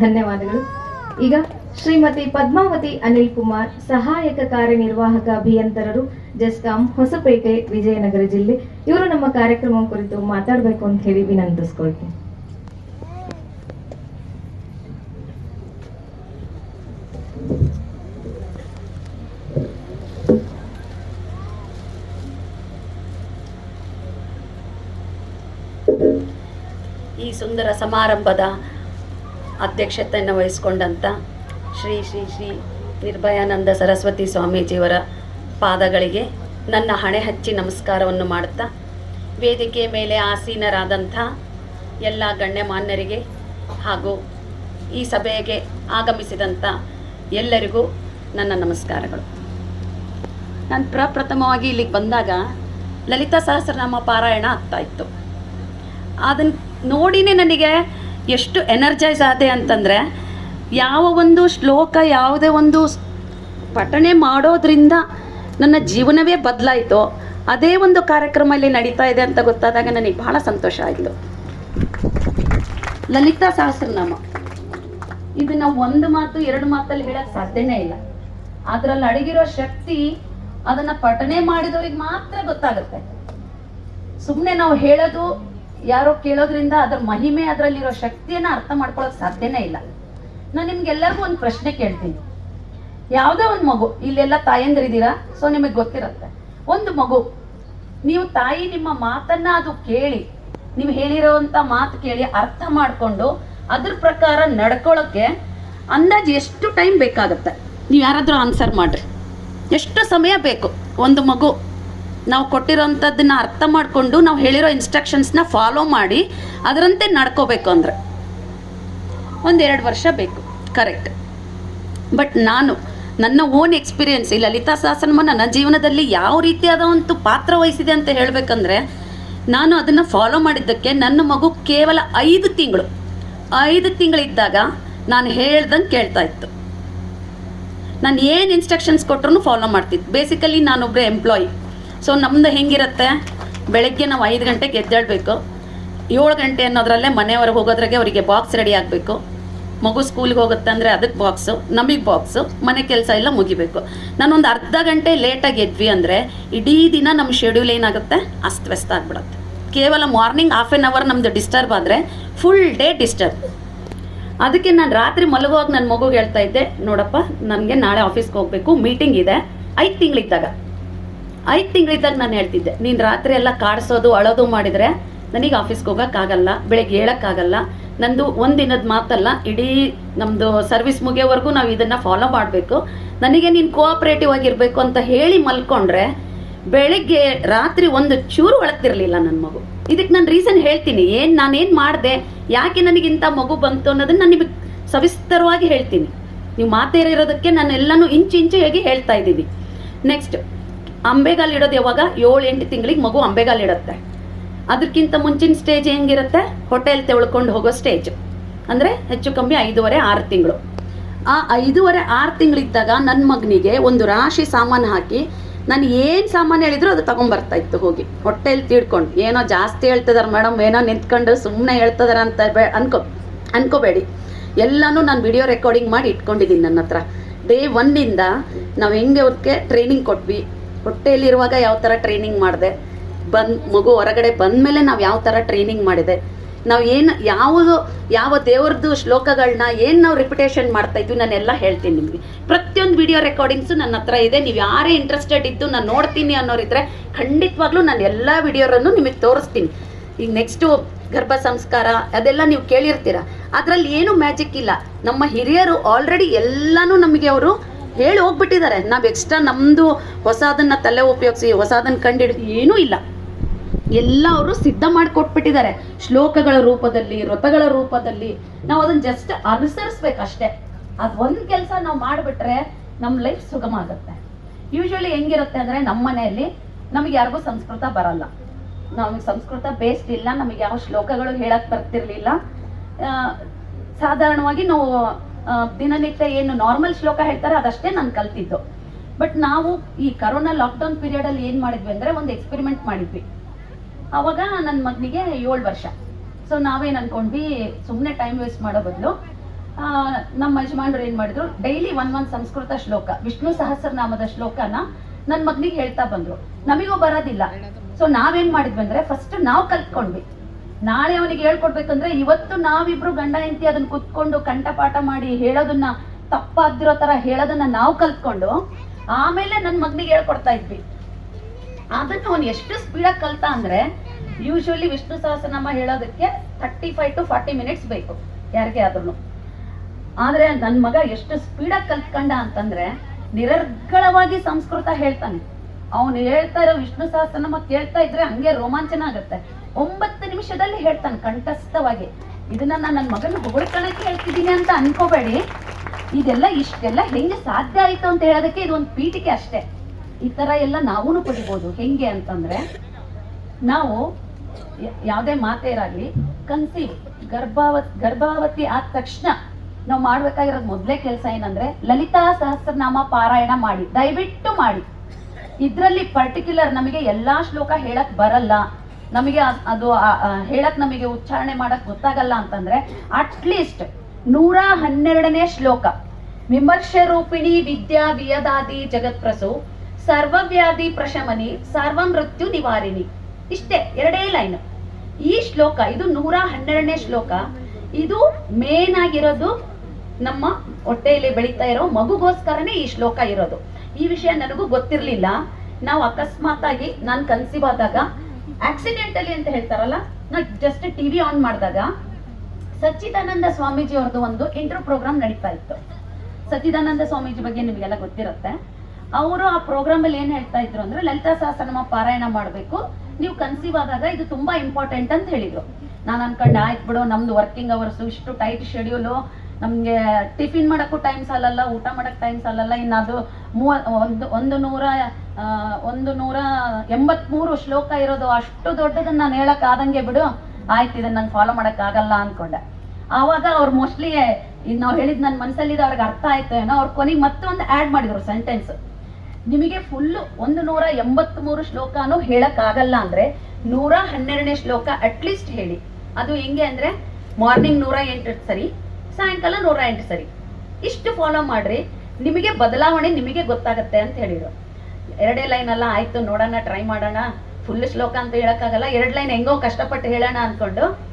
ಧನ್ಯವಾದಗಳು. ಈಗ ಶ್ರೀಮತಿ ಪದ್ಮಾವತಿ ಅನಿಲ್ ಕುಮಾರ್, ಸಹಾಯಕ ಕಾರ್ಯನಿರ್ವಾಹಕ ಅಭಿಯಂತರರು, ಜಸ್ಕಾಂ ಹೊಸಪೇಟೆ, ವಿಜಯನಗರ ಜಿಲ್ಲೆ. ಇವರು ನಮ್ಮ ಕಾರ್ಯಕ್ರಮ ಕುರಿತು ಮಾತಾಡಬೇಕು ಅಂತ ಹೇಳಿ ವಿನಂತಿಸ್ಕೊಳ್ತೀನಿ. ಈ ಸುಂದರ ಸಮಾರಂಭದ ಅಧ್ಯಕ್ಷತೆಯನ್ನು ವಹಿಸಿಕೊಂಡಂಥ ಶ್ರೀ ಶ್ರೀ ಶ್ರೀ ನಿರ್ಭಯಾನಂದ ಸರಸ್ವತಿ ಸ್ವಾಮೀಜಿಯವರ ಪಾದಗಳಿಗೆ ನನ್ನ ಹಣೆ ಹಚ್ಚಿ ನಮಸ್ಕಾರವನ್ನು ಮಾಡುತ್ತಾ ವೇದಿಕೆ ಮೇಲೆ ಆಸೀನರಾದಂಥ ಎಲ್ಲ ಗಣ್ಯಮಾನ್ಯರಿಗೆ ಹಾಗೂ ಈ ಸಭೆಗೆ ಆಗಮಿಸಿದಂಥ ಎಲ್ಲರಿಗೂ ನನ್ನ ನಮಸ್ಕಾರಗಳು. ನಾನು ಪ್ರಪ್ರಥಮವಾಗಿ ಇಲ್ಲಿಗೆ ಬಂದಾಗ ಲಲಿತಾ ಸಹಸ್ರನಾಮ ಪಾರಾಯಣ ಆಗ್ತಾ ಇತ್ತು. ಅದನ್ನು ನೋಡಿನೇ ನನಗೆ ಎಷ್ಟು ಎನರ್ಜೈಸ್ ಆದೆ ಅಂತಂದರೆ ಯಾವ ಒಂದು ಶ್ಲೋಕ, ಯಾವುದೇ ಒಂದು ಪಠಣೆ ಮಾಡೋದ್ರಿಂದ ನನ್ನ ಜೀವನವೇ ಬದಲಾಯಿತು, ಅದೇ ಒಂದು ಕಾರ್ಯಕ್ರಮ ಇಲ್ಲಿ ನಡೀತಾ ಇದೆ ಅಂತ ಗೊತ್ತಾದಾಗ ನನಗೆ ಬಹಳ ಸಂತೋಷ ಆಯಿತು. ಲಲಿತಾ ಸಹಸ್ರನಾಮ. ಇದು ನಾವು ಒಂದು ಮಾತು, ಎರಡು ಮಾತಲ್ಲಿ ಹೇಳಕ್ ಸಾಧ್ಯನೇ ಇಲ್ಲ. ಅದ್ರಲ್ಲಿ ಅಡಗಿರೋ ಶಕ್ತಿ ಅದನ್ನ ಪಠನೆ ಮಾಡಿದವ್ರಿಗೆ ಮಾತ್ರ ಗೊತ್ತಾಗುತ್ತೆ. ಸುಮ್ಮನೆ ನಾವು ಹೇಳೋದು ಯಾರೋ ಕೇಳೋದ್ರಿಂದ ಅದ್ರ ಮಹಿಮೆ ಅದರಲ್ಲಿರೋ ಶಕ್ತಿಯನ್ನ ಅರ್ಥ ಮಾಡ್ಕೊಳ್ಳೋಕೆ ಸಾಧ್ಯನೇ ಇಲ್ಲ. ನಾನು ನಿಮ್ಗೆಲ್ಲರಿಗೂ ಒಂದು ಪ್ರಶ್ನೆ ಕೇಳ್ತೀನಿ. ಯಾವುದೇ ಒಂದು ಮಗು, ಇಲ್ಲೆಲ್ಲ ತಾಯಂದಿರಿದ್ದೀರಾ? ಸೊ ನಿಮಗೆ ಗೊತ್ತಿರುತ್ತೆ. ಒಂದು ಮಗು, ನೀವು ತಾಯಿ ನಿಮ್ಮ ಮಾತನ್ನ ಅದು ಕೇಳಿ, ನೀವು ಹೇಳಿರೋವಂಥ ಮಾತು ಕೇಳಿ ಅರ್ಥ ಮಾಡಿಕೊಂಡು ಅದ್ರ ಪ್ರಕಾರ ನಡ್ಕೊಳ್ಳೋಕ್ಕೆ ಅಂದಾಜು ಎಷ್ಟು ಟೈಮ್ ಬೇಕಾಗುತ್ತೆ? ನೀವು ಯಾರಾದರೂ ಆನ್ಸರ್ ಮಾಡಿರಿ. ಎಷ್ಟು ಸಮಯ ಬೇಕು? ಒಂದು ಮಗು ನಾವು ಕೊಟ್ಟಿರೋಂಥದ್ದನ್ನ ಅರ್ಥ ಮಾಡಿಕೊಂಡು ನಾವು ಹೇಳಿರೋ ಇನ್ಸ್ಟ್ರಕ್ಷನ್ಸ್ನ ಫಾಲೋ ಮಾಡಿ ಅದರಂತೆ ನಡ್ಕೋಬೇಕು ಅಂದರೆ. ಒಂದೆರಡು ವರ್ಷ ಬೇಕು ಕರೆಕ್ಟ್ ಬಟ್ ನಾನು ನನ್ನ ಓನ್ ಎಕ್ಸ್ಪೀರಿಯನ್ಸ್ ಈ ಲಲಿತಾ ಸಹಸ್ರನಾಮ ನನ್ನ ಜೀವನದಲ್ಲಿ ಯಾವ ರೀತಿಯಾದ ಒಂದು ಪಾತ್ರ ವಹಿಸಿದೆ ಅಂತ ಹೇಳಬೇಕಂದ್ರೆ, ನಾನು ಅದನ್ನು ಫಾಲೋ ಮಾಡಿದ್ದಕ್ಕೆ ನನ್ನ ಮಗು ಕೇವಲ ಐದು ತಿಂಗಳು. ಐದು ತಿಂಗಳಿದ್ದಾಗ ನಾನು ಹೇಳ್ದಂಗೆ ಕೇಳ್ತಾ ಇತ್ತು. ನಾನು ಏನು ಇನ್ಸ್ಟ್ರಕ್ಷನ್ಸ್ ಕೊಟ್ಟರು ಫಾಲೋ ಮಾಡ್ತಿತ್ತು ಬೇಸಿಕಲಿ ನಾನೊಬ್ಬರೇ ಎಂಪ್ಲಾಯಿ ಸೊ ನಮ್ಮದು ಹೆಂಗಿರುತ್ತೆ? ಬೆಳಗ್ಗೆ ನಾವು ಐದು ಗಂಟೆಗೆ ಎದ್ದೇಳಬೇಕು. ಏಳು ಗಂಟೆ ಅನ್ನೋದ್ರಲ್ಲೇ ಮನೆಯವ್ರಿಗೆ ಹೋಗೋದ್ರಾಗೆ ಅವರಿಗೆ ಬಾಕ್ಸ್ ರೆಡಿ ಆಗಬೇಕು. ಮಗು ಸ್ಕೂಲ್ಗೆ ಹೋಗುತ್ತೆ ಅಂದರೆ ಅದಕ್ಕೆ ಬಾಕ್ಸು ನಮಗೆ ಬಾಕ್ಸು ಮನೆ ಕೆಲಸ ಎಲ್ಲ ಮುಗಿಬೇಕು. ನಾನೊಂದು ಅರ್ಧ ಗಂಟೆ ಲೇಟಾಗಿ ಎದ್ವಿ ಅಂದರೆ ಇಡೀ ದಿನ ನಮ್ಮ ಶೆಡ್ಯೂಲ್ ಏನಾಗುತ್ತೆ? ಅಸ್ತವ್ಯಸ್ತ ಆಗ್ಬಿಡುತ್ತೆ. ಕೇವಲ ಮಾರ್ನಿಂಗ್ ಹಾಫ್ ಆನ್ ಅವರ್ ನಮ್ಮದು ಡಿಸ್ಟರ್ಬ್ ಆದರೆ ಫುಲ್ ಡೇ ಡಿಸ್ಟರ್ಬ್ ಅದಕ್ಕೆ ನಾನು ರಾತ್ರಿ ಮಲಗುವಾಗ ನನ್ನ ಮಗುಗೆ ಹೇಳ್ತಾ ಇದ್ದೆ, ನೋಡಪ್ಪ, ನನಗೆ ನಾಳೆ ಆಫೀಸ್ಗೆ ಹೋಗಬೇಕು ಮೀಟಿಂಗ್ ಇದೆ. ಐದು ತಿಂಗಳಿದ್ದಾಗ. ಐದು ತಿಂಗಳಿದ್ದಾಗ ನಾನು ಹೇಳ್ತಿದ್ದೆ, ನೀನು ರಾತ್ರಿ ಎಲ್ಲ ಕಾಡಿಸೋದು, ಅಳೋದು ಮಾಡಿದರೆ ನನಗೆ ಆಫೀಸ್ಗೆ ಹೋಗೋಕ್ಕಾಗಲ್ಲ ಬೆಳಗ್ಗೆ ಹೇಳೋಕ್ಕಾಗಲ್ಲ ನಂದು ಒಂದಿನದ ಮಾತಲ್ಲ, ಇಡೀ ನಮ್ಮದು ಸರ್ವಿಸ್ ಮುಗಿಯೋವರೆಗೂ ನಾವು ಇದನ್ನು ಫಾಲೋ ಮಾಡಬೇಕು. ನನಗೆ ನೀನು ಕೋಆಪ್ರೇಟಿವ್ ಆಗಿರಬೇಕು ಅಂತ ಹೇಳಿ ಮಲ್ಕೊಂಡ್ರೆ, ಬೆಳಿಗ್ಗೆ ರಾತ್ರಿ ಒಂದು ಚೂರು ಒಳಗ್ತಿರ್ಲಿಲ್ಲ ನನ್ನ ಮಗು. ಇದಕ್ಕೆ ನಾನು ರೀಸನ್ ಹೇಳ್ತೀನಿ, ಏನು ನಾನೇನು ಮಾಡಿದೆ, ಯಾಕೆ ನನಗಿಂತ ಮಗು ಬಂತು ಅನ್ನೋದನ್ನ ನಾನು ನಿಮಗೆ ಸವಿಸ್ತರವಾಗಿ ಹೇಳ್ತೀನಿ. ನೀವು ಮಾತೇರಿರೋದಕ್ಕೆ ನಾನು ಎಲ್ಲನೂ ಇಂಚು ಇಂಚು ಹೇಗೆ ಹೇಳ್ತಾ ಇದ್ದೀನಿ. ನೆಕ್ಸ್ಟ್ ಅಂಬೆಗಾಲ್ ಇಡೋದು ಯಾವಾಗ? ಏಳು ಎಂಟು ತಿಂಗಳಿಗೆ ಮಗು ಅಂಬೆಗಾಲ್ ಇಡುತ್ತೆ. ಅದಕ್ಕಿಂತ ಮುಂಚಿನ ಸ್ಟೇಜ್ ಹೆಂಗಿರುತ್ತೆ? ಹೋಟೆಲ್ ತೆಳ್ಕೊಂಡು ಹೋಗೋ ಸ್ಟೇಜ್ ಅಂದರೆ ಹೆಚ್ಚು ಕಮ್ಮಿ ಐದೂವರೆ, ಆರು ತಿಂಗಳು. ಆ ಐದೂವರೆ, ಆರು ತಿಂಗಳಿದ್ದಾಗ ನನ್ನ ಮಗನಿಗೆ ಒಂದು ರಾಶಿ ಸಾಮಾನು ಹಾಕಿ ನಾನು ಏನು ಸಾಮಾನು ಹೇಳಿದ್ರು ಅದು ತೊಗೊಂಬರ್ತಾ ಇತ್ತು ಹೋಗಿ. ಹೊಟ್ಟೆಲಿ ತಿಳ್ಕೊಂಡು ಏನೋ ಜಾಸ್ತಿ ಹೇಳ್ತಿದಾರೆ ಮೇಡಮ್, ಏನೋ ನಿಂತ್ಕೊಂಡು ಸುಮ್ಮನೆ ಹೇಳ್ತಿದಾರೆ ಅಂತ ಬೇ ಅನ್ಕೋ ಅನ್ಕೋಬೇಡಿ. ಎಲ್ಲನೂ ನಾನು ವಿಡಿಯೋ ರೆಕಾರ್ಡಿಂಗ್ ಮಾಡಿ ಇಟ್ಕೊಂಡಿದ್ದೀನಿ ನನ್ನ ಹತ್ರ. ಡೇ ಒನ್ನಿಂದ ನಾವು ಹೆಂಗೆ ಅವ್ರಿಗೆ ಟ್ರೈನಿಂಗ್ ಕೊಟ್ವಿ ಹೊಟ್ಟೆಯಲ್ಲಿರುವಾಗ ಯಾವ ಥರ ಟ್ರೈನಿಂಗ್ ಮಾಡಿದೆ, ಬಂದ್, ಮಗು ಹೊರಗಡೆ ಬಂದಮೇಲೆ ನಾವು ಯಾವ ಥರ ಟ್ರೈನಿಂಗ್ ಮಾಡಿದೆ. ನಾವು ಏನು, ಯಾವುದು, ಯಾವ ದೇವ್ರದ್ದು ಶ್ಲೋಕಗಳನ್ನ ಏನು ನಾವು ರಿಪಿಟೇಷನ್ ಮಾಡ್ತಾ ಇದ್ವಿ ನಾನೆಲ್ಲ ಹೇಳ್ತೀನಿ ನಿಮಗೆ. ಪ್ರತಿಯೊಂದು ವಿಡಿಯೋ ರೆಕಾರ್ಡಿಂಗ್ಸು ನನ್ನ ಹತ್ರ ಇದೆ. ನೀವು ಯಾರೇ ಇಂಟ್ರೆಸ್ಟೆಡ್ ಇದ್ದು ನಾನು ನೋಡ್ತೀನಿ ಅನ್ನೋರಿದ್ರೆ ಖಂಡಿತವಾಗ್ಲೂ ನಾನು ಎಲ್ಲ ವಿಡಿಯೋರನ್ನು ನಿಮಗೆ ತೋರಿಸ್ತೀನಿ. ಈಗ ನೆಕ್ಸ್ಟು ಗರ್ಭ ಸಂಸ್ಕಾರ, ಅದೆಲ್ಲ ನೀವು ಕೇಳಿರ್ತೀರ. ಅದರಲ್ಲಿ ಏನು ಮ್ಯಾಜಿಕ್ ಇಲ್ಲ. ನಮ್ಮ ಹಿರಿಯರು ಆಲ್ರೆಡಿ ಎಲ್ಲನೂ ನಮಗೆ ಅವರು ಹೇಳಿ ಹೋಗ್ಬಿಟ್ಟಿದ್ದಾರೆ. ನಾವು ಎಕ್ಸ್ಟ್ರಾ ನಮ್ಮದು ಹೊಸದನ್ನ ತಲೆ ಉಪಯೋಗಿಸಿ ಹೊಸದನ್ನ ಕಂಡಿಡಿದು ಏನೂ ಇಲ್ಲ. ಎಲ್ಲ ಅವರು ಸಿದ್ಧ ಮಾಡಿಕೊಟ್ಬಿಟ್ಟಿದ್ದಾರೆ. ಶ್ಲೋಕಗಳ ರೂಪದಲ್ಲಿ ವ್ರತಗಳ ರೂಪದಲ್ಲಿ. ನಾವು ಅದನ್ನ ಜಸ್ಟ್ ಅನುಸರಿಸ್ಬೇಕಷ್ಟೇ. ಅದು ಒಂದು ಕೆಲಸ ನಾವು ಮಾಡಿಬಿಟ್ರೆ ನಮ್ಮ ಲೈಫ್ ಸುಗಮ ಆಗುತ್ತೆ. ಯೂಶ್ವಲಿ ಹೆಂಗಿರುತ್ತೆ ಅಂದರೆ ನಮ್ಮ ಮನೆಯಲ್ಲಿ ನಮಗೆ ಯಾರಿಗೂ ಸಂಸ್ಕೃತ ಬರಲ್ಲ. ನಮಗೆ ಸಂಸ್ಕೃತ ಬೇಸ್ಡ್ ಇಲ್ಲ, ನಮಗೆ ಯಾವ ಶ್ಲೋಕಗಳು ಹೇಳಕ್ಕೆ ಬರ್ತಿರ್ಲಿಲ್ಲ. ಸಾಧಾರಣವಾಗಿ ನಾವು ದಿನನಿತ್ಯ ಏನು ನಾರ್ಮಲ್ ಶ್ಲೋಕ ಹೇಳ್ತಾರೆ, ಅದಷ್ಟೇ ನಾನು ಕಲ್ತಿದ್ದು. ಬಟ್ ನಾವು ಈ ಕರೋನಾ ಲಾಕ್ಡೌನ್ ಪೀರಿಯಡ್ ಅಲ್ಲಿ ಏನ್ ಮಾಡಿದ್ವಿ ಅಂದ್ರೆ ಒಂದು ಎಕ್ಸ್ಪೆರಿಮೆಂಟ್ ಮಾಡಿದ್ವಿ. ಅವಾಗ ನನ್ನ ಮಗನಿಗೆ ಏಳು ವರ್ಷ. ಸೊ ನಾವೇನು ಅನ್ಕೊಂಡ್ವಿ ಸುಮ್ಮನೆ ಟೈಮ್ ವೇಸ್ಟ್ ಮಾಡೋ ಬದಲು ನಮ್ಮ ಯಜಮಾನ್ರು ಏನು ಮಾಡಿದ್ರು ಡೈಲಿ ಒನ್ ಒನ್ ಸಂಸ್ಕೃತ ಶ್ಲೋಕ, ವಿಷ್ಣು ಸಹಸ್ರನಾಮದ ಶ್ಲೋಕನ ನನ್ನ ಮಗನಿಗೆ ಹೇಳ್ತಾ ಬಂದ್ರು. ನಮಗೂ ಬರೋದಿಲ್ಲ. ಸೊ ನಾವೇನ್ ಮಾಡಿದ್ವಿ ಅಂದ್ರೆ ಫಸ್ಟ್ ನಾವು ಕಲ್ತ್ಕೊಂಡ್ವಿ. ನಾಳೆ ಅವನಿಗೆ ಹೇಳ್ಕೊಡ್ಬೇಕಂದ್ರೆ ಇವತ್ತು ನಾವಿಬ್ರು ಗಂಡ ಹೆಂಡತಿ ಅದನ್ನ ಕುತ್ಕೊಂಡು ಕಂಠಪಾಠ ಮಾಡಿ ಹೇಳೋದನ್ನ ತಪ್ಪಾಗ್ದಿರೋ ತರ ಹೇಳೋದನ್ನ ನಾವು ಕಲ್ತ್ಕೊಂಡು ಆಮೇಲೆ ನನ್ನ ಮಗನಿಗೆ ಹೇಳ್ಕೊಡ್ತಾ ಇದ್ವಿ. ಅದನ್ನ ಅವನು ಎಷ್ಟು ಸ್ಪೀಡಾಗಿ ಕಲ್ತ ಅಂದ್ರೆ ಯೂಶುವಲಿ ವಿಷ್ಣು ಸಹಸ್ರನಾಮ ಹೇಳೋದಕ್ಕೆ thirty five to forty minutes ಬೇಕು, ಯಾರಿಗೆ ಆದ್ರೂ ಆದ್ರೆ ನನ್ನ ಮಗ ಎಷ್ಟು ಸ್ಪೀಡಾಗಿ ಕಲ್ತ್ಕೊಂಡ ಅಂತಂದ್ರೆ ನಿರರ್ಗಳವಾಗಿ ಸಂಸ್ಕೃತ ಹೇಳ್ತಾನೆ. ಅವನು ಹೇಳ್ತಾ ಇರೋ ವಿಷ್ಣು ಸಹಸ್ರನಾಮ ಕೇಳ್ತಾ ಇದ್ರೆ ಹಂಗೆ ರೋಮಾಂಚನ ಆಗುತ್ತೆ. ಒಂಬತ್ತು ನಿಮಿಷದಲ್ಲಿ ಹೇಳ್ತಾನೆ ಕಂಠಸ್ಥವಾಗಿ. ಇದನ್ನ ನಾನು ನನ್ನ ಮಗನ ಹೊಗಳ್ಕೊಳಕ್ಕೆ ಹೇಳ್ತಿದ್ದೀನಿ ಅಂತ ಅನ್ಕೋಬೇಡಿ. ಇದೆಲ್ಲ ಇಷ್ಟೆಲ್ಲ ಹೆಂಗೆ ಸಾಧ್ಯ ಆಯ್ತು ಅಂತ ಹೇಳೋದಕ್ಕೆ ಇದು ಒಂದು ಪೀಠಿಕೆ ಅಷ್ಟೇ. ಈ ತರ ಎಲ್ಲ ನಾವೂ ಪಡಿಬೋದು. ಹೆಂಗೆ ಅಂತಂದ್ರೆ, ನಾವು ಯಾವುದೇ ಯಾವುದೇ ಮಾತೇರಾಗ್ಲಿ ಕನ್ಸೀವ್ ಗರ್ಭಾವ ಗರ್ಭಾವತಿ ಆದ ತಕ್ಷಣ ನಾವು ಮಾಡ್ಬೇಕಾಗಿರೋದು ಮೊದಲೇ ಕೆಲಸ ಏನಂದ್ರೆ, ಲಲಿತಾ ಸಹಸ್ರನಾಮ ಪಾರಾಯಣ ಮಾಡಿ, ದಯವಿಟ್ಟು ಮಾಡಿ. ಇದರಲ್ಲಿ ಪರ್ಟಿಕ್ಯುಲರ್ ನಮಗೆ ಎಲ್ಲಾ ಶ್ಲೋಕ ಹೇಳಕ್ ಬರಲ್ಲ. ನಮಗೆ ಅದು ಹೇಳಕ್ ನಮಗೆ ಉಚ್ಚಾರಣೆ ಮಾಡಕ್ ಗೊತ್ತಾಗಲ್ಲ ಅಂತಂದ್ರೆ ಅಟ್ಲೀಸ್ಟ್ ನೂರ ಹನ್ನೆರಡನೇ ಶ್ಲೋಕ. ವಿಮರ್ಶ ರೂಪಿಣಿ ವಿದ್ಯಾ ವಿಯದಾದಿ ಜಗತ್ಪ್ರಸು, ಸರ್ವವ್ಯಾಧಿ ಪ್ರಶಮನಿ, ಸರ್ವ ಮೃತ್ಯು ನಿವಾರಿಣಿ. ಇಷ್ಟೇ, ಎರಡೇ ಲೈನ್. ಈ ಶ್ಲೋಕ, ಇದು ನೂರ ಹನ್ನೆರಡನೇ ಶ್ಲೋಕ. ಇದು ಮೇನ್ ಆಗಿರೋದು ನಮ್ಮ ಹೊಟ್ಟೆಯಲ್ಲಿ ಬೆಳೀತಾ ಇರೋ ಮಗುಗೋಸ್ಕರನೇ ಈ ಶ್ಲೋಕ ಇರೋದು. ಈ ವಿಷಯ ನನಗೂ ಗೊತ್ತಿರ್ಲಿಲ್ಲ. ನಾವು ಅಕಸ್ಮಾತ್ ಆಗಿ ನಾನು ಕನ್ಸೀವ್ ಆದಾಗ ಆಕ್ಸಿಡೆಂಟಲಿ ಅಂತ ಹೇಳ್ತಾರಲ್ಲ? ನಾ ಜಸ್ಟ್ ಟಿವಿ ಆನ್ ಮಾಡಿದಾಗ ಸಚ್ಚಿದಾನಂದ ಸ್ವಾಮೀಜಿ ಅವ್ರದ್ದು ಒಂದು ಇಂಟರ್ವ್ಯೂ ಪ್ರೋಗ್ರಾಮ್ ನಡೀತಾ ಇತ್ತು. ಸಚ್ಚಿದಾನಂದ ಸ್ವಾಮೀಜಿ ಬಗ್ಗೆ ನಿಮಗೆಲ್ಲ ಗೊತ್ತಿರುತ್ತೆ. ಅವರು ಆ ಪ್ರೋಗ್ರಾಮ್ ಅಲ್ಲಿ ಏನ್ ಹೇಳ್ತಾ ಇದ್ರು ಅಂದ್ರೆ, ಲಲಿತಾ ಸಹಸ್ರನಾಮ ಪಾರಾಯಣ ಮಾಡಬೇಕು, ನೀವು ಕನ್ಸೀವ್ ಆದಾಗ ಇದು ತುಂಬಾ ಇಂಪಾರ್ಟೆಂಟ್ ಅಂತ ಹೇಳಿದ್ರು. ನಾನು ಅನ್ಕೊಂಡೆ, ಆಯ್ತು ಬಿಡು, ನಮ್ದು ವರ್ಕಿಂಗ್ ಅವರ್ಸ್ ಇಷ್ಟು ಟೈಟ್ ಶೆಡ್ಯೂಲು ನಮ್ಗೆ ಟಿಫಿನ್ ಮಾಡೋಕ್ಕೂ ಟೈಮ್ ಸಾಲಲ್ಲ, ಊಟ ಮಾಡಕ್ ಟೈಮ್ ಸಾಲಲ್ಲ ಇನ್ನು ಅದು ಮೂವ, ಒಂದು ಒಂದು ನೂರ ಒಂದು ನೂರ ಎಂಬತ್ಮೂರು ಶ್ಲೋಕ ಇರೋದು ಅಷ್ಟು ದೊಡ್ಡದನ್ನ ನಾನು ಹೇಳಕ್ ಆದಂಗೆ ಬಿಡು. ಆಯ್ತು, ಇದನ್ನ ನಂಗೆ ಫಾಲೋ ಆಗಲ್ಲ ಅನ್ಕೊಂಡೆ. ಆವಾಗ ಅವ್ರು ಮೋಸ್ಟ್ಲಿ ಇದು ನಾವು ಹೇಳಿದ್ ನನ್ನ ಮನಸ್ಸಲ್ಲಿದೆ ಅವ್ರಿಗೆ ಅರ್ಥ ಆಯ್ತು ಏನೋ, ಅವ್ರು ಕೊನೆಗೆ ಮತ್ತೊಂದು ಆಡ್ ಮಾಡಿದ್ರು ಸೆಂಟೆನ್ಸ್ ನಿಮಗೆ ಫುಲ್ ಒಂದು ನೂರ ಎಂಬತ್ಮೂರು ಶ್ಲೋಕನೂ ಹೇಳಕ್ ಆಗಲ್ಲ ಅಂದ್ರೆ ನೂರ ಹನ್ನೆರಡನೇ ಶ್ಲೋಕ ಅಟ್ಲೀಸ್ಟ್ ಹೇಳಿ. ಅದು ಹೆಂಗೆ ಅಂದ್ರೆ ಮಾರ್ನಿಂಗ್ ನೂರ ಎಂಟು ಸರಿ, ಸಾಯಂಕಾಲ ನೂರ ಎಂಟು ಸರಿ. ಇಷ್ಟು ಫಾಲೋ ಮಾಡ್ರಿ, ನಿಮಗೆ ಬದಲಾವಣೆ ನಿಮಗೆ ಗೊತ್ತಾಗತ್ತೆ ಅಂತ ಹೇಳಿದ್ರು. ಎರಡೇ ಲೈನ್ ಎಲ್ಲ ಆಯ್ತು, ನೋಡೋಣ ಟ್ರೈ ಮಾಡೋಣ. ಫುಲ್ ಶ್ಲೋಕ ಅಂತ ಹೇಳಕ್ಕಾಗಲ್ಲ. ಎರಡ್ ಲೈನ್ ಹೆಂಗೋ ಕಷ್ಟಪಟ್ಟು ಹೇಳೋಣ ಅನ್ಕೊಂಡು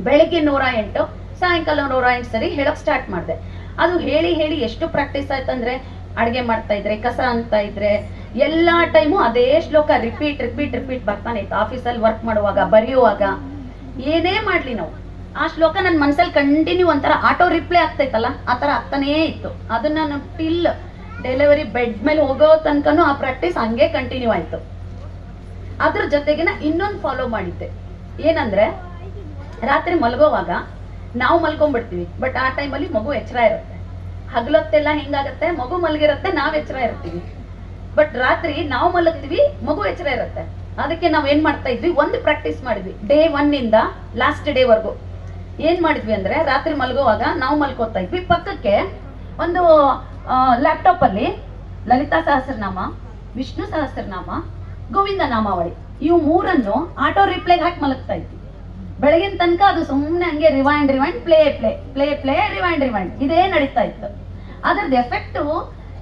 ಬೆಳಿಗ್ಗೆ ನೂರ ಎಂಟು, ಸಾಯಂಕಾಲ ನೂರ ಎಂಟು ಸರಿ ಹೇಳಕ್ ಸ್ಟಾರ್ಟ್ ಮಾಡಿದೆ. ಅದು ಹೇಳಿ ಹೇಳಿ ಎಷ್ಟು ಪ್ರಾಕ್ಟೀಸ್ ಆಯ್ತಂದ್ರೆ, ಅಡ್ಗೆ ಮಾಡ್ತಾ ಇದ್ರೆ, ಕಸ ಅಂತ ಇದ್ರೆ, ಎಲ್ಲಾ ಟೈಮು ಅದೇ ಶ್ಲೋಕ ರಿಪೀಟ್ ರಿಪೀಟ್ ರಿಪೀಟ್ ಬರ್ತಾನೆ ಇತ್ತು. ಆಫೀಸಲ್ಲಿ ವರ್ಕ್ ಮಾಡುವಾಗ, ಬರೆಯುವಾಗ. ಏನೇ ಮಾಡ್ಲಿ ನಾವು. ಆ ಶ್ಲೋಕ ನನ್ನ ಮನ್ಸಲ್ಲಿ ಕಂಟಿನ್ಯೂ ಒಂಥರ ಆಟೋ ರಿಪ್ಲೇ ಆಗ್ತೈತಲ್ಲ, ಆ ಥರ ಆಗ್ತಾನೇ ಇತ್ತು. ಅದನ್ನ ನಾನು ಟಿಲ್ ಡೆಲಿವರಿ ಬೆಡ್ ಮೇಲೆ ಹೋಗೋ ತನಕನೂ ಆ ಪ್ರಾಕ್ಟೀಸ್ ಹಂಗೆ ಕಂಟಿನ್ಯೂ ಆಯ್ತು. ಅದ್ರ ಜೊತೆಗಿನ ಇನ್ನೊಂದು ಫಾಲೋ ಮಾಡಿದ್ದೆ. ಏನಂದ್ರೆ, ರಾತ್ರಿ ಮಲಗೋವಾಗ ನಾವು ಮಲ್ಕೊಂಡ್ಬಿಡ್ತೀವಿ ಬಟ್ ಆ ಟೈಮಲ್ಲಿ ಮಗು ಎಚ್ಚರ ಇರುತ್ತೆ. ಹಗಲೊತ್ತೆಲ್ಲ ಹೆಂಗಾಗತ್ತೆ? ಮಗು ಮಲಗಿರುತ್ತೆ, ನಾವ್ ಎಚ್ಚರ ಇರ್ತೀವಿ. ಬಟ್ ರಾತ್ರಿ ನಾವು ಮಲಗ್ತೀವಿ, ಮಗು ಎಚ್ಚರ ಇರುತ್ತೆ. ಅದಕ್ಕೆ ನಾವ್ ಏನ್ ಮಾಡ್ತಾ ಇದ್ವಿ? ಒಂದು ಪ್ರಾಕ್ಟೀಸ್ ಮಾಡಿದ್ವಿ. ಡೇ ಒನ್ ಇಂದ ಲಾಸ್ಟ್ ಡೇ ವರ್ಗು. ಏನ್ ಮಾಡಿದ್ವಿ ಅಂದ್ರೆ, ರಾತ್ರಿ ಮಲಗುವಾಗ ನಾವು ಮಲ್ಕೋತಾ ಇದ್ವಿ. ಪಕ್ಕಕ್ಕೆ ಒಂದು ಲ್ಯಾಪ್ಟಾಪ್ ಅಲ್ಲಿ ಲಲಿತಾ ಸಹಸ್ರನಾಮ, ವಿಷ್ಣು ಸಹಸ್ರನಾಮ, ಗೋವಿಂದ ನಾಮಾವಳಿ. ಇವು ಮೂರನ್ನು ಆಟೋ ರಿಪ್ಲೇಗೆ ಹಾಕಿ ಮಲಗ್ತಾ ಇತ್ತು ಬೆಳಗಿನ ತನಕ ಅದು ಸುಮ್ಮನೆ ಹಂಗೆ rewind rewind play play play play rewind rewind ಇದೇ ನಡೀತಾ ಇತ್ತು. ಅದ್ರದ್ದು ಎಫೆಕ್ಟು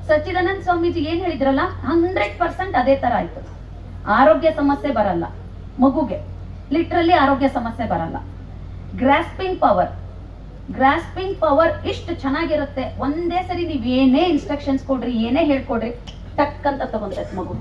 ಸಚ್ಚಿದಾನಂದ ಸ್ವಾಮೀಜಿ ಏನ್ ಹೇಳಿದ್ರಲ್ಲ ಹಂಡ್ರೆಡ್ ಪರ್ಸೆಂಟ್ ಅದೇ ತರ ಆಯ್ತು. ಆರೋಗ್ಯ ಸಮಸ್ಯೆ ಬರಲ್ಲ. ಮಗುಗೆ ಲಿಟ್ರಲ್ಲಿ ಆರೋಗ್ಯ ಸಮಸ್ಯೆ ಬರಲ್ಲ. ಗ್ರಾಸ್ಪಿಂಗ್ ಪವರ್ ಗ್ರಾಸ್ಪಿಂಗ್ ಪವರ್ ಇಷ್ಟು ಚೆನ್ನಾಗಿರುತ್ತೆ. ಒಂದೇ ಸರಿ ನೀವು ಏನೇ ಇನ್ಸ್ಟ್ರಕ್ಷನ್ಸ್ ಕೊಡ್ರಿ, ಏನೇ ಹೇಳ್ಕೊಡ್ರಿ ಟಕ್ ಅಂತ ತಗೊಂತೈತೆ ಮಗು.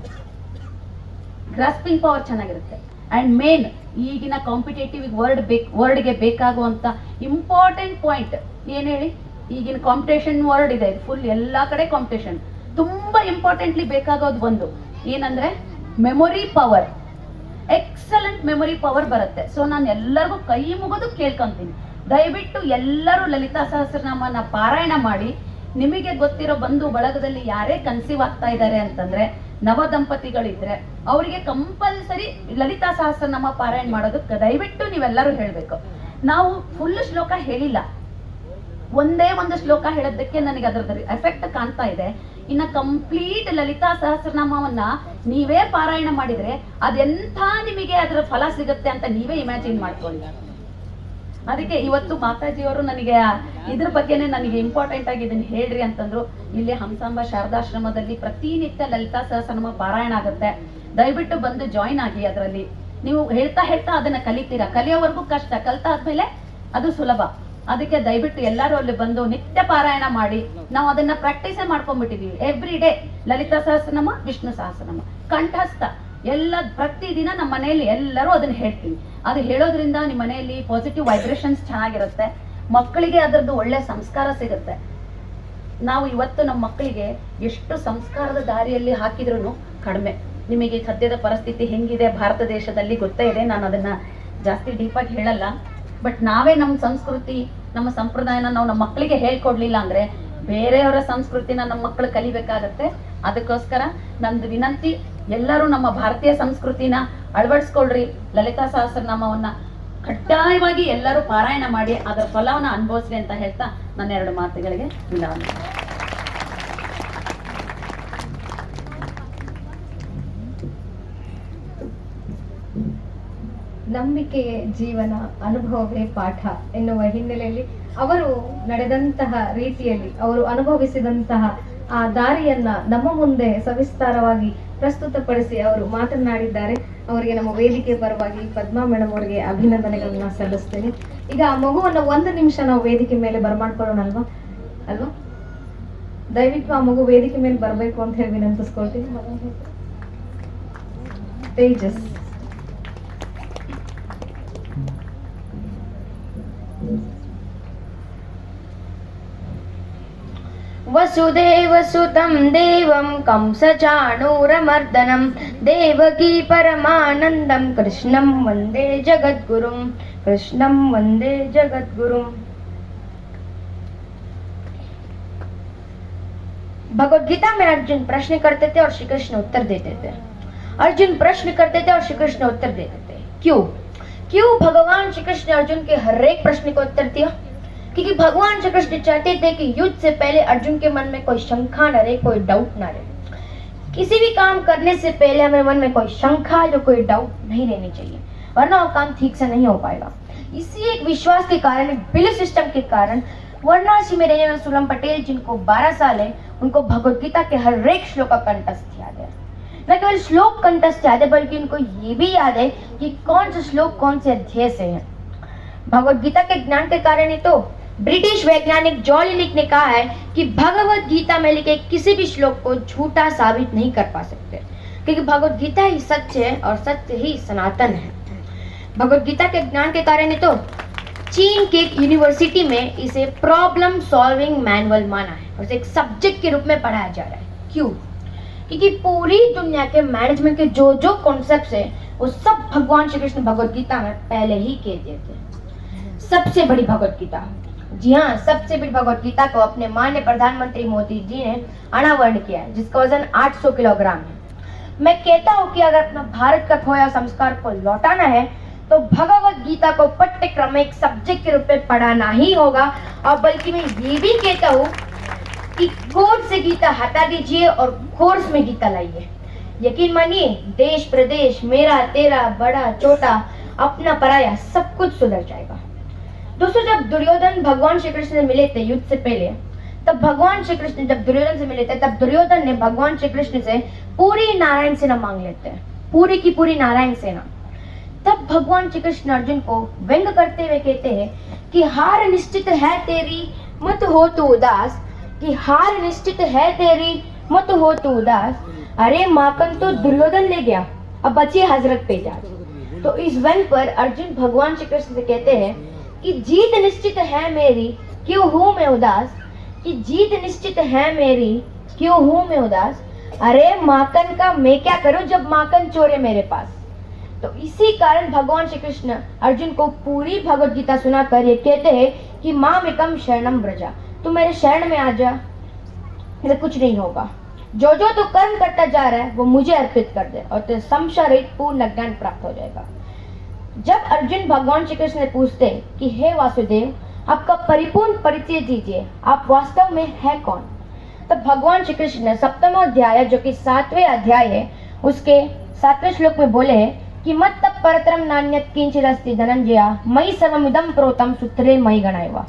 ಗ್ರಾಸ್ಪಿಂಗ್ ಪವರ್ ಚೆನ್ನಾಗಿರುತ್ತೆ. ಅಂಡ್ ಮೇನ್ ಈಗಿನ ಕಾಂಪಿಟೇಟಿವ್ ವರ್ಡ್ ಬೇಕು ವರ್ಡ್ಗೆ ಬೇಕಾಗುವಂತ ಇಂಪಾರ್ಟೆಂಟ್ ಪಾಯಿಂಟ್ ಏನ್ ಹೇಳಿ? ಈಗಿನ ಕಾಂಪಿಟೇಷನ್ ವರ್ಡ್ ಇದೆ. ಫುಲ್ ಎಲ್ಲಾ ಕಡೆ ಕಾಂಪಿಟೇಷನ್ ತುಂಬಾ ಇಂಪಾರ್ಟೆಂಟ್ಲಿ ಬೇಕಾಗೋದು ಒಂದು. ಏನಂದ್ರೆ memory power excellent memory power ಬರುತ್ತೆ. ಸೊ ನಾನು ಎಲ್ಲರಿಗೂ ಕೈ ಮುಗಿದು ಕೇಳ್ಕೊಂತೀನಿ. ದಯವಿಟ್ಟು ಎಲ್ಲರೂ ಲಲಿತಾ ಸಹಸ್ರನಾಮನ ಪಾರಾಯಣ ಮಾಡಿ ನಿಮಗೆ ಗೊತ್ತಿರೋ ಬಂಧು ಬಳಗದಲ್ಲಿ ಯಾರೇ ಕನ್ಸೀವ್ ಆಗ್ತಾ ಇದ್ದಾರೆ ಅಂತಂದ್ರೆ ನವ ದಂಪತಿಗಳಿದ್ರೆ ಅವರಿಗೆ ಕಂಪಲ್ಸರಿ ಲಲಿತಾ ಸಹಸ್ರನಾಮ ಪಾರಾಯಣ ಮಾಡೋದಕ್ಕೆ ದಯವಿಟ್ಟು ನೀವೆಲ್ಲರೂ ಹೇಳಬೇಕು. ನಾವು ಫುಲ್ ಶ್ಲೋಕ ಹೇಳಿಲ್ಲ. ಒಂದೇ ಒಂದು ಶ್ಲೋಕ ಹೇಳೋದಕ್ಕೆ ನನಗೆ ಅದರದ್ದು ಎಫೆಕ್ಟ್ ಕಾಣ್ತಾ ಇದೆ. ಇನ್ನ ಕಂಪ್ಲೀಟ್ ಲಲಿತಾ ಸಹಸ್ರನಾಮವನ್ನ ನೀವೇ ಪಾರಾಯಣ ಮಾಡಿದ್ರೆ ಅದೆಂಥ ನಿಮಗೆ ಅದರ ಫಲ ಸಿಗುತ್ತೆ ಅಂತ ನೀವೇ ಇಮ್ಯಾಜಿನ್ ಮಾಡ್ಕೊಳ್ಳಿ. ಅದಕ್ಕೆ ಇವತ್ತು ಮಾತಾಜಿಯವರು ನನಗೆ ಇದ್ರ ಬಗ್ಗೆನೇ ನನಗೆ ಇಂಪಾರ್ಟೆಂಟ್ ಆಗಿ ಇದನ್ನ ಹೇಳ್ರಿ ಅಂತಂದ್ರು. ಇಲ್ಲಿ ಹಂಸಾಂಬ ಶಾರದಾಶ್ರಮದಲ್ಲಿ ಪ್ರತಿನಿತ್ಯ ಲಲಿತಾ ಸಹಸ್ರನಾಮ ಪಾರಾಯಣ ಆಗುತ್ತೆ. ದಯವಿಟ್ಟು ಬಂದು ಜಾಯಿನ್ ಆಗಿ ಅದರಲ್ಲಿ. ನೀವು ಹೇಳ್ತಾ ಹೇಳ್ತಾ ಅದನ್ನ ಕಲಿತೀರಾ. ಕಲಿಯೋವರೆಗೂ ಕಷ್ಟ. ಕಲ್ತಾದ್ಮೇಲೆ ಅದು ಸುಲಭ. ಅದಕ್ಕೆ ದಯವಿಟ್ಟು ಎಲ್ಲರೂ ಅಲ್ಲಿ ಬಂದು ನಿತ್ಯ ಪಾರಾಯಣ ಮಾಡಿ. ನಾವು ಅದನ್ನ ಪ್ರಾಕ್ಟೀಸೇ ಮಾಡ್ಕೊಂಡ್ಬಿಟ್ಟಿದೀವಿ. Every day Lalita Sahasranama, Vishnu Sahasranama. ಕಂಠಸ್ಥ. ಎಲ್ಲ ಪ್ರತಿದಿನ ನಮ್ಮ ಮನೆಯಲ್ಲಿ ಎಲ್ಲರೂ ಅದನ್ನ ಹೇಳ್ತೀವಿ. ಅದು ಹೇಳೋದ್ರಿಂದ ನಿಮ್ಮ ಮನೆಯಲ್ಲಿ ಪಾಸಿಟಿವ್ ವೈಬ್ರೇಷನ್ಸ್ ಚೆನ್ನಾಗಿರುತ್ತೆ. ಮಕ್ಕಳಿಗೆ ಅದರದ್ದು ಒಳ್ಳೆ ಸಂಸ್ಕಾರ ಸಿಗುತ್ತೆ. ನಾವು ಇವತ್ತು ನಮ್ಮ ಮಕ್ಕಳಿಗೆ ಎಷ್ಟು ಸಂಸ್ಕಾರದ ದಾರಿಯಲ್ಲಿ ಹಾಕಿದ್ರು ಕಡಿಮೆ. ನಿಮಗೆ ಸದ್ಯದ ಪರಿಸ್ಥಿತಿ ಹೆಂಗಿದೆ? ಭಾರತ ದೇಶದಲ್ಲಿ ಗೊತ್ತೇ ಇದೆ. ನಾನು ಅದನ್ನ ಜಾಸ್ತಿ ಡೀಪಾಗಿ ಹೇಳಲ್ಲ. ಬಟ್ ನಾವೇ ನಮ್ಮ ಸಂಸ್ಕೃತಿ, ನಮ್ಮ ಸಂಪ್ರದಾಯನ ನಾವು ನಮ್ಮ ಮಕ್ಕಳಿಗೆ ಹೇಳ್ಕೊಡ್ಲಿಲ್ಲ ಅಂದ್ರೆ ಬೇರೆಯವರ ಸಂಸ್ಕೃತಿನ ನಮ್ಮ ಮಕ್ಕಳು ಕಲಿಬೇಕಾಗತ್ತೆ. ಅದಕ್ಕೋಸ್ಕರ ನಂದು ವಿನಂತಿ ಎಲ್ಲರೂ ನಮ್ಮ ಭಾರತೀಯ ಸಂಸ್ಕೃತಿನ ಅಳವಡಿಸ್ಕೊಳ್ರಿ. ಲಲಿತಾ ಸಹಸ್ರನಾಮವನ್ನ ಕಡ್ಡಾಯವಾಗಿ ಎಲ್ಲರೂ ಪಾರಾಯಣ ಮಾಡಿ, ಅದರ ಫಲವನ್ನ ಅನುಭವಿಸ್ರಿ ಅಂತ ಹೇಳ್ತಾ ನನ್ನ ಎರಡು ಮಾತುಗಳಿಗೆ ವಿರಾಮ ನಂಬಿಕೆಯೇ ಜೀವನ, ಅನುಭವವೇ ಪಾಠ ಎನ್ನುವ ಹಿನ್ನೆಲೆಯಲ್ಲಿ ಅವರು ನಡೆದಂತಹ ರೀತಿಯಲ್ಲಿ, ಅವರು ಅನುಭವಿಸಿದಂತಹ ಆ ದಾರಿಯನ್ನ ನಮ್ಮ ಮುಂದೆ ಸವಿಸ್ತಾರವಾಗಿ ಪ್ರಸ್ತುತಪಡಿಸಿ ಅವರು ಮಾತನಾಡಿದ್ದಾರೆ. ಅವರಿಗೆ ನಮ್ಮ ವೇದಿಕೆ ಪರವಾಗಿ ಪದ್ಮಾ ಮೇಡಮ್ ಅವರಿಗೆ ಅಭಿನಂದನೆಗಳನ್ನ ಸಲ್ಲಿಸ್ತೇನೆ. ಈಗ ಆ ಮಗುವನ್ನು ಒಂದು ನಿಮಿಷ ನಾವು ವೇದಿಕೆ ಮೇಲೆ ಬರಮಾಡ್ಕೊಳ್ಳೋಣ ಅಲ್ವಾ? ಅಲ್ವಾ? ದಯವಿಟ್ಟು ಆ ಮಗು ವೇದಿಕೆ ಮೇಲೆ ಬರಬೇಕು ಅಂತ ಹೇಳಿ ವಿನಂತಿಸ್ಕೊಳ್ತೀನಿ. ತೇಜಸ್ Thank ತೇಜಸ್. वसुदेवसुतं देवं कंसचाणूरमर्दनं, देवकी परमानन्दं, कृष्णं वंदे जगद्गुरुं, कृष्णं वंदे जगद्गुरुम् भगवत गीता में अर्जुन प्रश्न करते थे और श्री कृष्ण उत्तर देते थे। अर्जुन प्रश्न करते थे और श्री कृष्ण उत्तर देते थे। क्यों? क्यों भगवान श्री कृष्ण अर्जुन के हर एक प्रश्न को उत्तर दिया? क्योंकि भगवान श्री कृष्ण चाहते थे कि युद्ध से पहले अर्जुन के मन में कोई शंका न रहे, कोई डाउट न रहे। किसी भी काम करने से पहले हमें मन में कोई शंका या कोई डाउट नहीं रहनी चाहिए, वरना वो काम ठीक से नहीं हो पाएगा। इसी एक विश्वास के कारण, एक बिलीफ सिस्टम के कारण, वाराणसी में रहने वाले सुलम पटेल, जिनको 12 साल है, उनको भगवत गीता के हर एक श्लोक का कंठस्थ याद है न केवल श्लोक कंठस्थ याद है बल्कि उनको ये भी याद है कि कौन सा श्लोक, कौन से अध्याय से है। भगवत गीता के ज्ञान के कारण ही तो ब्रिटिश वैज्ञानिक जॉलिनिक ने कहा है कि भगवत गीता में लिखे किसी भी श्लोक को झूठा साबित नहीं कर पा सकते, क्योंकि भगवत गीता ही सत्य है और सत्य ही सनातन है। भगवत गीता के ज्ञान के कारण तो चीन के यूनिवर्सिटी में इसे प्रॉब्लम सॉल्विंग मैनुअल माना है और इसे एक सब्जेक्ट के रूप में पढ़ाया जा रहा है। क्यों? क्योंकि पूरी दुनिया के मैनेजमेंट के जो जो कॉन्सेप्ट है, वो सब भगवान श्री कृष्ण भगवत गीता में पहले ही कह दिए थे सबसे बड़ी भगवत गीता। जी हाँ सबसे बड़ी भगवत गीता को अपने मान्य प्रधानमंत्री मोदी जी ने अनावरण किया है, जिसका वज़न 800 किलोग्राम है। मैं कहता हूँ कि अगर अपना भारत का खोया संस्कार को लौटाना है तो भगवत गीता को पाठ्यक्रम एक सब्जेक्ट के रूप में पढ़ाना ही होगा। और बल्कि मैं ये भी कहता हूँ कि कोर्स से गीता हटा दीजिए और कोर्स में गीता लाइए। यकीन मानिए देश प्रदेश मेरा, तेरा, बड़ा, छोटा, अपना पराया सब कुछ सुधर जाएगा। दोस्तों जब दुर्योधन भगवान श्री कृष्ण से मिले थे युद्ध से पहले, तब भगवान श्री कृष्ण जब दुर्योधन से मिले थे, तब दुर्योधन ने भगवान श्री कृष्ण से पूरी नारायण सेना मांग लेते हैं, पूरी की पूरी नारायण सेना। तब भगवान श्री कृष्ण अर्जुन को व्यंग करते हुए कहते हैं कि हार निश्चित है तेरी, मत हो तू उदास। कि हार निश्चित है तेरी, मत हो तू उदास। अरे माकन तो दुर्योधन ले गया, अब बची हज़रत पे जा। तो इस व्यंग पर अर्जुन भगवान श्री कृष्ण से कहते हैं कि जीत निश्चित है मेरी, क्यों हूँ मैं उदास? कि जीत निश्चित है मेरी, क्यों हूँ मैं उदास? अरे माकन का मैं क्या करूँ जब माकन चोरे मेरे पास? तो इसी कारण भगवान श्री कृष्ण अर्जुन को पूरी भगवत गीता सुना कर ये कहते हैं कि माँ मेकम शरणम ब्रजा तू मेरे शरण में आ जा, मेरे कुछ नहीं होगा। जो जो तू कर्म करता जा रहा है, वो मुझे अर्पित कर दे और तेरे संशय रहित पूर्ण ज्ञान प्राप्त हो जाएगा। जब अर्जुन भगवान श्री कृष्ण पूछते कि, हे वासुदेव, आपका परिपूर्ण परिचय दीजिए, आप वास्तव में है कौन? तब भगवान श्री कृष्ण ने सप्तम अध्याय, जो कि सातवें अध्याय है, उसके सातवें श्लोक में बोले हैं कि मत तब परतरम नान्यत किंचित अस्ति धनंजया मई सर्वमिदम प्रोतम सूत्रे मई गणायवा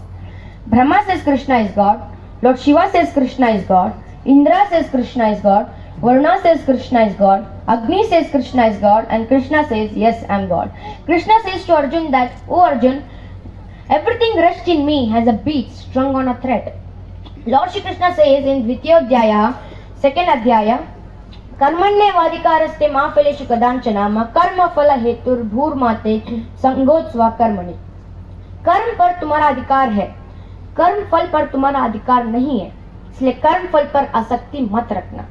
Brahma says Krishna is God Lord Shiva says Krishna is God Indra says Krishna is God Varuna says Krishna is God, Agni says Krishna is God, and Krishna says, Yes, I am God. Krishna says to Arjun that, O Arjun, everything rests in me has a beat strung on a thread. Lord Shri Krishna says in Dvityodhyaya, second Adhyaya, कर्मण्यवाधिकारस्ते मा फलेषु कदाञ्चन मा कर्म फल हेतुर्भूर्माते संगोत्स्वा कर्मणि कर्म पर तुम्हारा अधिकार है कर्म फल पर तुम्हारा अधिकार नहीं है इसलिए कर्म फल पर आसक्ति मत रखना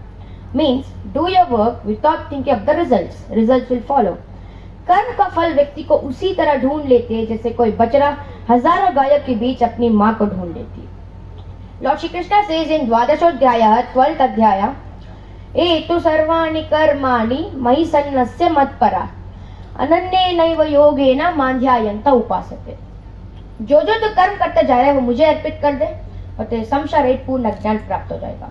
means do your work without thinking of the results results will follow कर्म का फल व्यक्ति को उसी तरह ढूंढ लेते हैं, जैसे कोई बचरा हज़ारों गायक के बीच अपनी माँ को ढूंढ लेती है। Lord Shri Krishna says in द्वादशोध्याय twelfth अध्याय ए तु सर्वाणि कर्माणि मयि सन्नस्य मत्परा। अनन्येनैव योगेन माध्यायन्त उपासते। जो जो तू कर्म करता जा रहा है, वो मुझे अर्पित कर दे और तेरे संसारित पूर्ण ज्ञान प्राप्त हो जाएगा।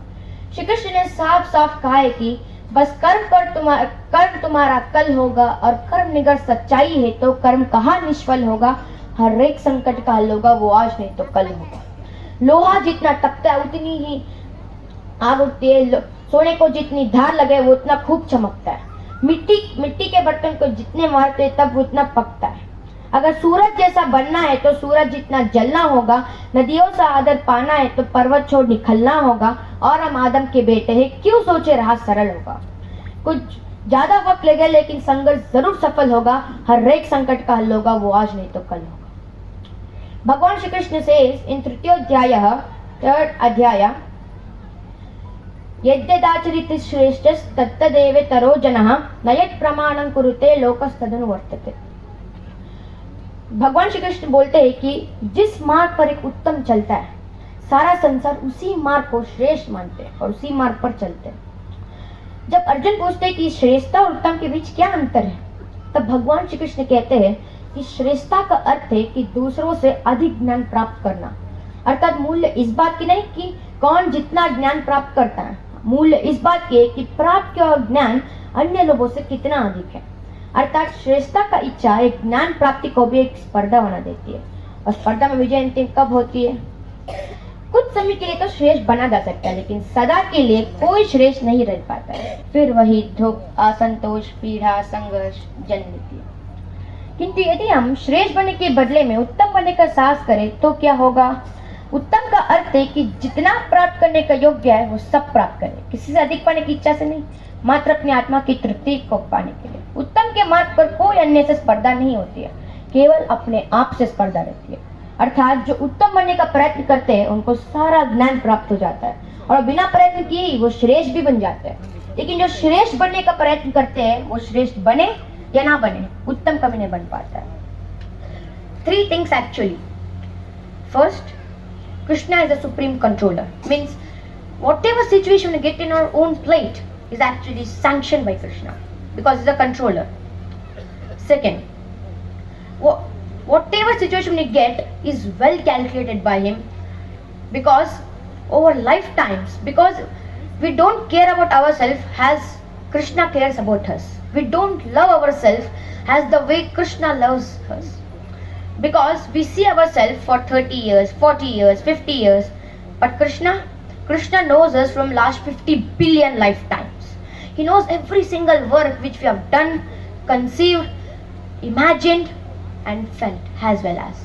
श्री कृष्ण ने साफ़ साफ़ कहा है कि बस कर्म पर तुम्हारा कर्म तुम्हारा कल होगा और कर्म निगर सच्चाई है तो कर्म कहाँ निष्फल होगा? हर एक संकट का हल होगा, वो आज नहीं तो कल होगा। लोहा जितना तपता है, उतनी ही आग उठती है। सोने को जितनी धार लगे, वो उतना खूब चमकता है। मिट्टी मिट्टी के बर्तन को जितने मारते तब उतना पकता है। अगर सूरज जैसा बनना है तो सूरज जितना जलना होगा, नदियों से आदर पाना है तो पर्वत छोड़ निकलना होगा और हम आदम के बेटे हैं, क्यों सोचे रहा सरल होगा? कुछ ज़्यादा वक्त लगेगा लेकिन संघर्ष ज़रूर सफल होगा। हर एक संकट का हल होगा, वो आज नहीं तो कल होगा। भगवान श्री कृष्ण से इन तृतीयोध्याय थर्ड अध्याय, यद्यदाचरित श्रेष्ठ तत्तदेवे तरो जनः न यत् प्रमाणं कुरुते लोकस्तदनु वर्तते भगवान श्री कृष्ण बोलते हैं कि जिस मार्ग पर एक उत्तम चलता है, सारा संसार उसी मार्ग को श्रेष्ठ मानते हैं और उसी मार्ग पर चलते हैं। जब अर्जुन पूछते हैं कि श्रेष्ठता और उत्तम के बीच क्या अंतर है, तब भगवान श्री कृष्ण कहते हैं कि श्रेष्ठता का अर्थ है कि दूसरों से अधिक ज्ञान प्राप्त करना। अर्थात मूल्य इस बात की नहीं कि कौन जितना ज्ञान प्राप्त करता है। मूल्य इस बात की है कि प्राप्त किया ज्ञान अन्य लोगों से कितना अधिक है। अर्थात श्रेष्ठता का इच्छा एक ज्ञान प्राप्ति को भी एक स्पर्धा बना देती है। और स्पर्धा में विजय अंतिम कब होती है? कुछ समय के लिए तो श्रेष्ठ बना जा सकता है, लेकिन सदा के लिए कोई श्रेष्ठ नहीं रह पाता है। फिर वही दुख, असंतोष, पीड़ा, संघर्ष जन्म लेती है। किंतु यदि हम श्रेष्ठ बनने के बदले में उत्तम बनने का साहस करें तो क्या होगा? उत्तम का अर्थ है कि जितना प्राप्त करने का योग्य है, वो सब प्राप्त करें। किसी से अधिक पाने की इच्छा से नहीं। मात्र अपनी आत्मा की तृप्ति को पाने के लिए। उत्तम के मार्ग पर कोई अन्य से स्पर्धा नहीं होती है। केवल अपने आप से स्पर्धा रहती है। अर्थात जो उत्तम बनने का प्रयत्न करते हैं, उनको सारा ज्ञान प्राप्त हो जाता है। और बिना प्रयत्न किए वो श्रेष्ठ भी बन जाते हैं। लेकिन जो श्रेष्ठ बनने का प्रयत्न करते हैं, वो श्रेष्ठ बने या ना बने, उत्तम कभी नहीं बन पाता है। Three things actually first Krishna is the supreme controller. Means, whatever situation we get in our own plate is actually sanctioned by Krishna because he's a controller. Second, wha- whatever situation we get is well calculated by him because over lifetimes, because we don't care about ourselves as Krishna cares about us. We don't love ourselves as the way Krishna loves us because we see ourselves for 30 years 40 years 50 years but krishna krishna knows us from last 50 billion lifetimes he knows every single work which we have done conceived imagined and felt as well as.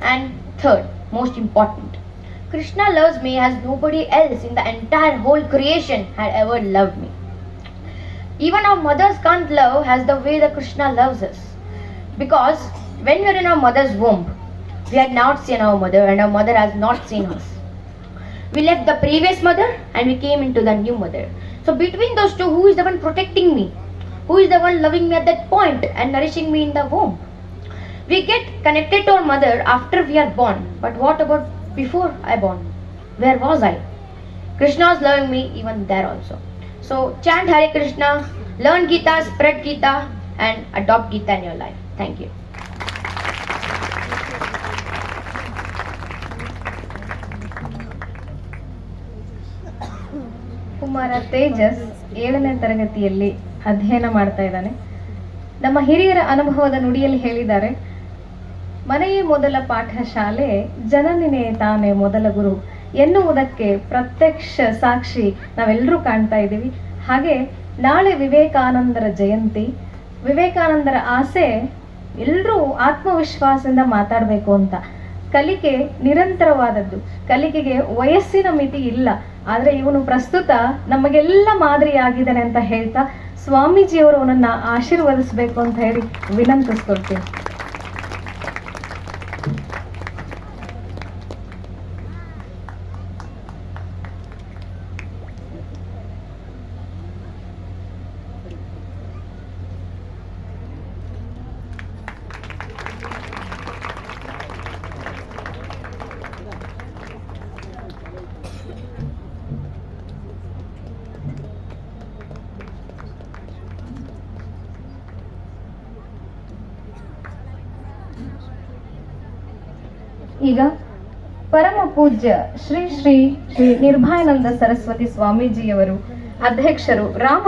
And third most important krishna loves me as nobody else in the entire whole creation had ever loved me. Even our mothers can't love as the way the krishna loves us. Because when we were in our mother's womb, we had not seen our mother, and our mother has not seen us. We left the previous mother and we came into the new mother. So, between those two, who is the one protecting me? Who is the one loving me at that point and nourishing me in the womb? We get connected to our mother after we are born, but what about before I born? Where was I? Krishna is loving me even there also. So, chant Hare Krishna, learn Gita, spread Gita, and adopt Gita in your life. Thank you. Kumara Tejas ಏಳನೇ ತರಗತಿಯಲ್ಲಿ ಅಧ್ಯಯನ ಮಾಡ್ತಾ ಇದ್ದಾನೆ. ನಮ್ಮ ಹಿರಿಯರ ಅನುಭವದ ನುಡಿಯಲ್ಲಿ ಹೇಳಿದ್ದಾರೆ, ಮನೆಯೇ ಮೊದಲ ಪಾಠಶಾಲೆ, ಜನನಿನೇ ತಾನೇ ಮೊದಲ ಗುರು ಎನ್ನುವುದಕ್ಕೆ ಪ್ರತ್ಯಕ್ಷ ಸಾಕ್ಷಿ ನಾವೆಲ್ಲರೂ ಕಾಣ್ತಾ ಇದ್ದೀವಿ. ಹಾಗೆ ನಾಳೆ ವಿವೇಕಾನಂದರ ಜಯಂತಿ, ವಿವೇಕಾನಂದರ ಆಸೆ, ಎಲ್ಲರೂ ಆತ್ಮವಿಶ್ವಾಸದಿಂದ ಮಾತಾಡಬೇಕು ಅಂತ. ಕಲಿಕೆ ನಿರಂತರವಾದದ್ದು. ಕಲಿಕೆಗೆ ವಯಸ್ಸಿನ ಮಿತಿ ಇಲ್ಲ. ಆದ್ರೆ ಇವನು ಪ್ರಸ್ತುತ ನಮಗೆಲ್ಲ ಮಾದರಿಯಾಗಿದ್ದಾನೆ ಅಂತ ಹೇಳ್ತಾ ಸ್ವಾಮೀಜಿಯವರು ಅವನನ್ನ ಆಶೀರ್ವದಿಸಬೇಕು ಅಂತ ಹೇಳಿ ವಿನಂತಿಸ್ಕೊಳ್ತೀನಿ ಈಗ ಪರಮ ಪೂಜ್ಯ ಶ್ರೀ ಶ್ರೀ ಶ್ರೀ ನಿರ್ಭಯಾನಂದ ಸರಸ್ವತಿ ಸ್ವಾಮೀಜಿಯವರು ಅಧ್ಯಕ್ಷರು ರಾಮ